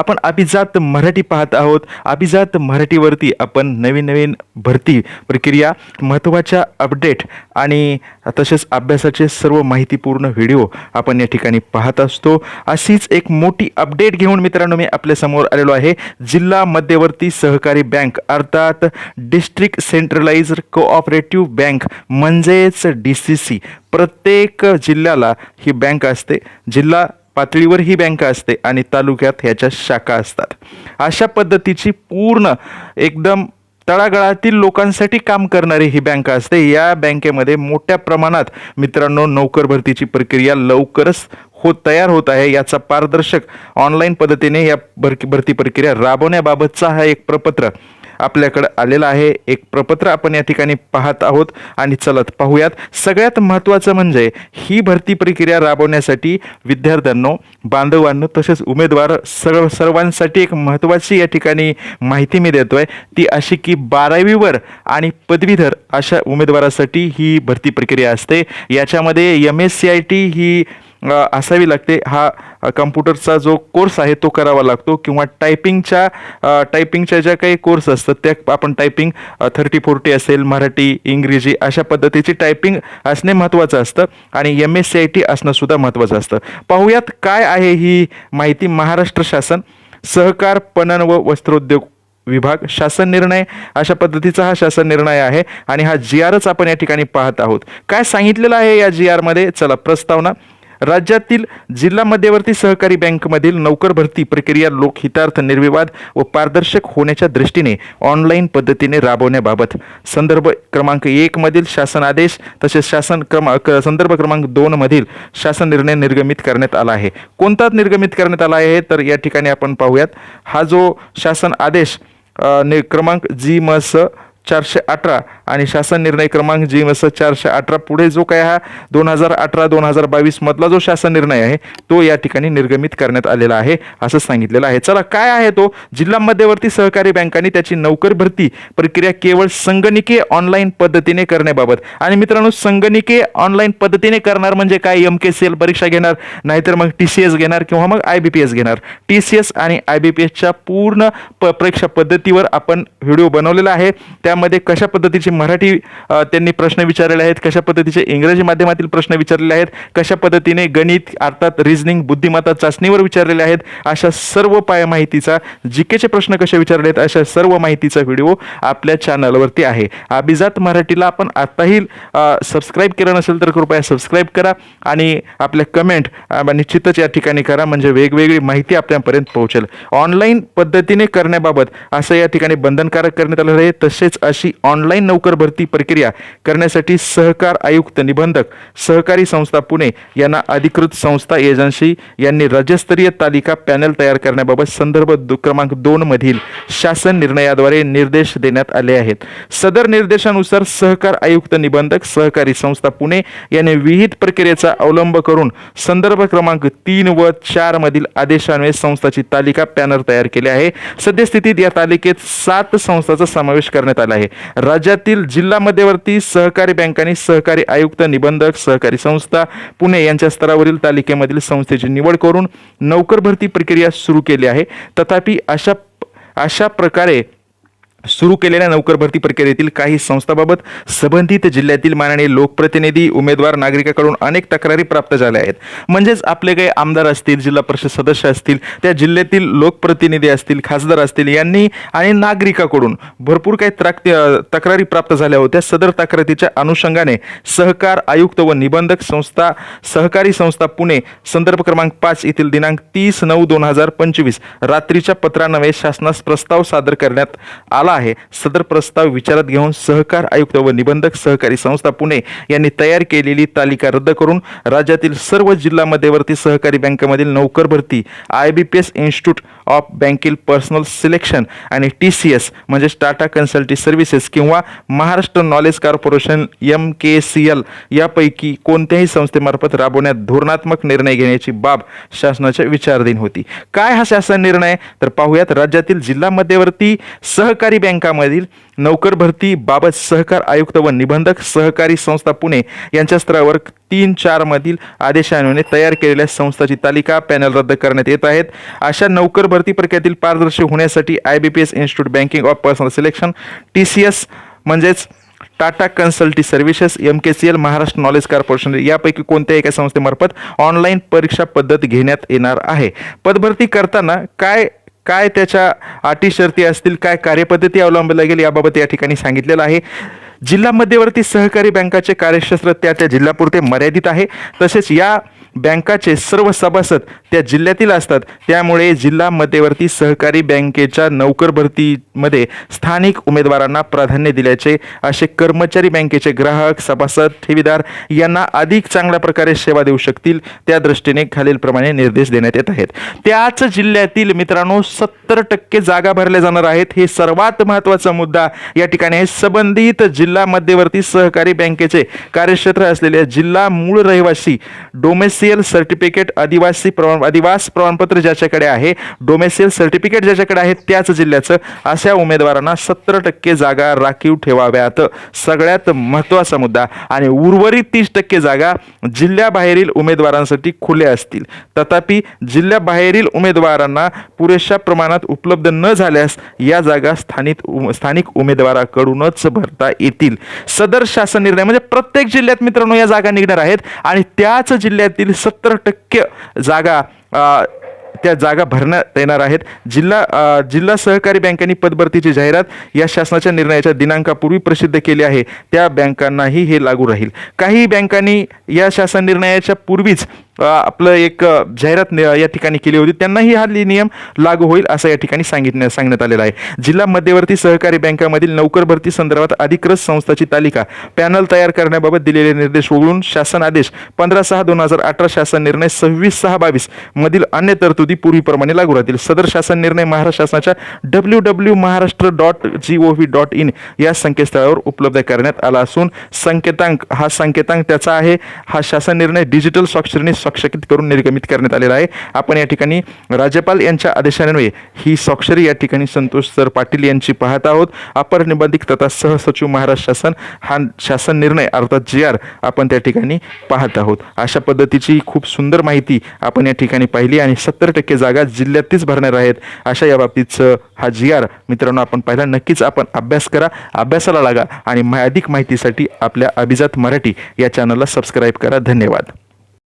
आपण अभिजात मराठी पाहत आहोत. अभिजात मराठीवरती आपण नवीन नवीन भरती प्रक्रिया महत्त्वाच्या अपडेट आणि तसेच अभ्यासाचे सर्व माहितीपूर्ण व्हिडिओ आपण या ठिकाणी पाहत असतो. अशीच एक मोठी अपडेट घेऊन मित्रांनो मी आपल्यासमोर आलेलो आहे. जिल्हा मध्यवर्ती सहकारी बँक अर्थात डिस्ट्रिक्ट सेंट्रलाइज कोऑपरेटिव्ह बँक म्हणजेच डी सी सी. प्रत्येक जिल्ह्याला ही बँक असते. जिल्हा पातळीवर ही बँक असते आणि तालुक्यात ह्याच्या शाखा असतात. अशा पद्धतीची पूर्ण एकदम तळागाळातील लोकांसाठी काम करणारी ही बँक असते. या बँकेमध्ये मोठ्या प्रमाणात मित्रांनो नोकर भरतीची प्रक्रिया लवकरच होत तयार होत आहे. याचा पारदर्शक ऑनलाईन पद्धतीने या भरती प्रक्रिया राबवण्याबाबतचा हा एक प्रपत्र आपल्याकडं आलेलं आहे. एक प्रपत्र आपण या ठिकाणी पाहत आहोत आणि चलत पाहूयात. सगळ्यात महत्त्वाचं म्हणजे ही भरती प्रक्रिया राबवण्यासाठी विद्यार्थ्यांनो बांधवांनो तसेच उमेदवार सर्व सर्वांसाठी एक महत्त्वाची या ठिकाणी माहिती मी देतोय. ती अशी की बारावीवर आणि पदवीधर अशा उमेदवारासाठी ही भरती प्रक्रिया असते. याच्यामध्ये M S C I T ही असावी लागते. हा कम्प्युटरचा जो कोर्स आहे तो करावा लागतो किंवा टायपिंगच्या टायपिंगच्या ज्या काही कोर्स असतात त्या आपण टायपिंग थर्टी फोर्टी असेल मराठी इंग्रजी अशा पद्धतीची टायपिंग असणे महत्त्वाचं असतं आणि M S C I T असणंसुद्धा महत्त्वाचं असतं. पाहूयात काय आहे ही माहिती महाराष्ट्र शासन सहकार पणन व वस्त्रोद्योग विभाग शासन निर्णय अशा पद्धतीचा हा शासन निर्णय आहे आणि हा जी आरच आपण या ठिकाणी पाहत आहोत. काय सांगितलेलं आहे या जी आरमध्ये चला प्रस्तावना. राज्यातील जिल्हा मध्यवर्ती सहकारी बँकमधील नोकर भरती प्रक्रिया लोकहितार्थ निर्विवाद व पारदर्शक होण्याच्या दृष्टीने ऑनलाईन पद्धतीने राबवण्याबाबत. संदर्भ क्रमांक एक मधील शासन आदेश तसेच शासन क्रमांक संदर्भ क्रमांक दोन मधील शासन निर्णय निर्गमित करण्यात आला आहे. कोणताच निर्गमित करण्यात आला आहे तर या ठिकाणी आपण पाहूयात. हा जो शासन आदेश नि क्रमांक जी म स चारशे अठरा आणि शासन निर्णय क्रमांक जी म चारशे अठरा पुढे जो काय हा दोन हजार अठरा दोन हजार बावीस मधला जो शासन निर्णय आहे तो या ठिकाणी निर्गमित करण्यात आलेला आहे असं सांगितलेलं आहे. चला काय आहे तो? जिल्हा मध्यवर्ती सहकारी बँकांनी त्याची नोकर भरती प्रक्रिया केवळ संगणकीय ऑनलाईन पद्धतीने करण्याबाबत. आणि मित्रांनो संगणकीय ऑनलाईन पद्धतीने करणार म्हणजे काय? एम के सी एल परीक्षा घेणार नाहीतर मग टी सी एस घेणार किंवा मग आय बी पी एस घेणार. टी सी एस आणि आय बी पी एसच्या पूर्ण प परीक्षा पद्धतीवर आपण व्हिडिओ बनवलेला आहे. त्यामध्ये कशा पद्धतीचे मराठी त्यांनी प्रश्न विचारलेले आहेत कशा पद्धतीचे इंग्रजी माध्यमातील प्रश्न विचारलेले आहेत कशा पद्धतीने गणित अर्थात रिझनिंग बुद्धिमत्ता चाचणीवर विचारलेले आहेत अशा सर्व पाय माहितीचा जीकेचे प्रश्न कसे विचारले आहेत अशा सर्व माहितीचा व्हिडिओ आपल्या चॅनलवरती आहे. अभिजात मराठीला आपण आत्ताही सबस्क्राईब केलं नसेल तर कृपया सबस्क्राईब करा आणि आपल्या कमेंट निश्चितच या ठिकाणी करा म्हणजे वेगवेगळी माहिती आपल्यापर्यंत पोहोचेल. ऑनलाईन पद्धतीने करण्याबाबत असं या ठिकाणी बंधनकारक करण्यात आलेलं आहे तसेच अशी ऑनलाईन नोकर भरती प्रक्रिया करण्यासाठी सहकार आयुक्त निबंधक सहकारी संस्था पुणे यांना अधिकृत संस्था एजन्सी यांनी राज्यस्तरीय तालिका पॅनल तयार करण्याबाबत संदर्भ दु- क्रमांक दोन मधील शासन निर्णयाद्वारे निर्देश देण्यात आले आहेत. सदर निर्देशानुसार सहकार आयुक्त निबंधक सहकारी संस्था पुणे यांनी विहित प्रक्रियेचा अवलंब करून संदर्भ क्रमांक तीन व चार मधील आदेशान्वये संस्थाची तालिका पॅनल तयार केले आहे. सद्यस्थितीत या तालिकेत सात संस्थांचा समावेश करण्यात आला आहे. राज्यातील जिल्हा मध्यवर्ती सहकारी बँकांनी सहकारी आयुक्त निबंधक सहकारी संस्था पुणे यांच्या स्तरावरील तालिकेमधील संस्थेची निवड करून नोकर भरती प्रक्रिया सुरू केली आहे. तथापि अशा अशा प्रकारे सुरू केलेल्या नोकर भरती प्रक्रियेतील काही संस्थांबाबत संबंधित जिल्ह्यातील माननीय लोकप्रतिनिधी उमेदवार नागरिकाकडून अनेक तक्रारी प्राप्त झाल्या आहेत. म्हणजेच आपले काही आमदार असतील जिल्हा परिषद सदस्य असतील त्या जिल्ह्यातील लोकप्रतिनिधी असतील खासदार असतील यांनी आणि नागरिकाकडून भरपूर काही त्राक तक्रारी प्राप्त झाल्या होत्या. सदर तक्रारीच्या अनुषंगाने सहकार आयुक्त व निबंधक संस्था सहकारी संस्था पुणे संदर्भ क्रमांक पाच येथील दिनांक तीस नऊ दोन हजार पंचवीस रात्रीच्या पत्रान्वये शासनास प्रस्ताव सादर करण्यात आला आहे. सदर प्रस्ताव विचारात घेऊन सहकार आयुक्त व निबंधक सहकारी संस्था पुणे यांनी तयार केलेली तालिका रद्द करून राज्यातील सर्व जिल्हा मध्यवर्ती सहकारी बँकेमधील नोकर भरती I B P S institute of banking personnel selection आणि टी सी एस म्हणजेच टाटा कन्सल्टी सर्व्हिसेस किंवा Maharashtra knowledge corporation M K C L यापैकी कोणत्याही संस्थेमार्फत राबवण्यात धोरणात्मक निर्णय घेण्याची बाब शासनाच्या विचाराधीन होती. काय हा शासन निर्णय? तर पाहूयात राज्यातील जिल्हा मध्यवर्ती सहकारी बँकामधील नोकर भरती बाबत सहकार आयुक्त व निबंधक सहकारी संस्था पुणे यांच्या स्तरावर तीन चार मधील आदेशान्वये तयार केलेल्या संस्थाची तालिका पॅनल रद्द करण्यात येत आहेत. अशा नोकर भरती प्रक्रियेतील पारदर्शी होण्यासाठी I B P S institute banking of personnel selection T C S म्हणजेच Tata consultancy services M K C L Maharashtra knowledge corporation यापैकी कोणत्या एका संस्थेमार्फत ऑनलाईन परीक्षा पद्धत घेण्यात येणार आहे. पदभरती करताना काय काय त्याच्या अटी शर्ती असतील काय कार्यपद्धती अवलंबल्या गेली याबाबत या ठिकाणी सांगितलेलं आहे. जिल्हा मध्यवर्ती सहकारी बँकाचे कार्यक्षेत्र त्या त्या जिल्ह्यापुरते मर्यादित आहे. तसेच या बँकाचे सर्व सभासद त्या जिल्ह्यातील असतात. त्यामुळे जिल्हा मध्यवर्ती सहकारी बँकेच्या नोकर भरतीमध्ये स्थानिक उमेदवारांना प्राधान्य दिल्याचे असे कर्मचारी बँकेचे ग्राहक सभासद ठेवीदार यांना अधिक चांगल्या प्रकारे सेवा देऊ शकतील त्या दृष्टीने खालीलप्रमाणे निर्देश देण्यात येत आहेत. त्याच जिल्ह्यातील मित्रांनो सत्तर टक्के जागा भरल्या जाणार आहेत. हे सर्वात महत्त्वाचा मुद्दा या ठिकाणी आहे. संबंधित जिल्हा मध्यवर्ती सहकारी बँकेचे कार्यक्षेत्र असलेल्या जिल्हा मूळ रहिवासी डोमेस डोमेसियल सर्टिफिकेट आदिवासी प्रमाण आदिवास प्रमाणपत्र ज्याच्याकडे आहे डोमेसियल सर्टिफिकेट ज्याच्याकडे आहे त्याच जिल्ह्याचं अशा उमेदवारांना सत्तर टक्के जागा राखीव ठेवाव्यात. सगळ्यात महत्त्वाचा मुद्दा आणि उर्वरित तीस टक्के जागा जिल्ह्याबाहेरील उमेदवारांसाठी खुल्या असतील. तथापि जिल्ह्याबाहेरील उमेदवारांना पुरेशा प्रमाणात उपलब्ध न झाल्यास या जागा स्थानिक उम- स्थानिक उमेदवाराकडूनच भरता येतील. सदर शासन निर्णय म्हणजे प्रत्येक जिल्ह्यात मित्रांनो या जागा निघणार आहेत आणि त्याच जिल्ह्यातील सत्तर टक्के जागा त्या जागा भरण्यात येणार आहेत. जिल्हा जिल्हा सहकारी बँकांनी पदभरतीची जाहिरात या शासनाच्या निर्णयाच्या दिनांकापूर्वी प्रसिद्ध केली आहे. त्या बँकांनाही हे लागू राहील. काही बँकांनी या शासन निर्णयाच्या पूर्वीच आपलं एक जाहिरात या ठिकाणी केली होती. त्यांनाही हा नियम लागू होईल असं या ठिकाणी सांगितण्या सांगण्यात आलेलं आहे. जिल्हा मध्यवर्ती सहकारी बँकामधील नोकर भरती संदर्भात अधिकृत संस्थाची तालिका पॅनल तयार करण्याबाबत दिलेले निर्देश वगळून शासन आदेश पंधरा सहा दोन हजार अठरा शासन निर्णय सव्वीस सहा बावीस मधील अन्य तरतुदी पूर्वीप्रमाणे लागू राहतील. सदर शासन निर्णय महाराष्ट्र शासनाच्या W W Maharashtra dot G O V dot in या संकेतस्थळावर उपलब्ध करण्यात आला असून संकेतांक हा संकेतांक त्याचा आहे. हा शासन निर्णय डिजिटल स्वाक्षरीने स्वाक्षरित करून निर्गमित करण्यात आलेला आहे. आपण या ठिकाणी राज्यपाल यांच्या आदेशान्वये ही स्वाक्षरी या ठिकाणी संतोष सर पाटील यांची पाहत आहोत. अपर निबंधित तथा सहसचिव महाराष्ट्र शासन हा शासन निर्णय अर्थात जी आर आपण त्या ठिकाणी पाहत आहोत. अशा पद्धतीची खूप सुंदर माहिती आपण या ठिकाणी पाहिली आणि सत्तर टक्के जागा जिल्ह्यातच भरणार आहेत. अशा या बाबतीतचं हा जी आर मित्रांनो आपण पाहिला. नक्कीच आपण अभ्यास करा अभ्यासाला लागा आणि अधिक माहितीसाठी आपल्या अभिजात मराठी या चॅनलला सबस्क्राईब करा. धन्यवाद.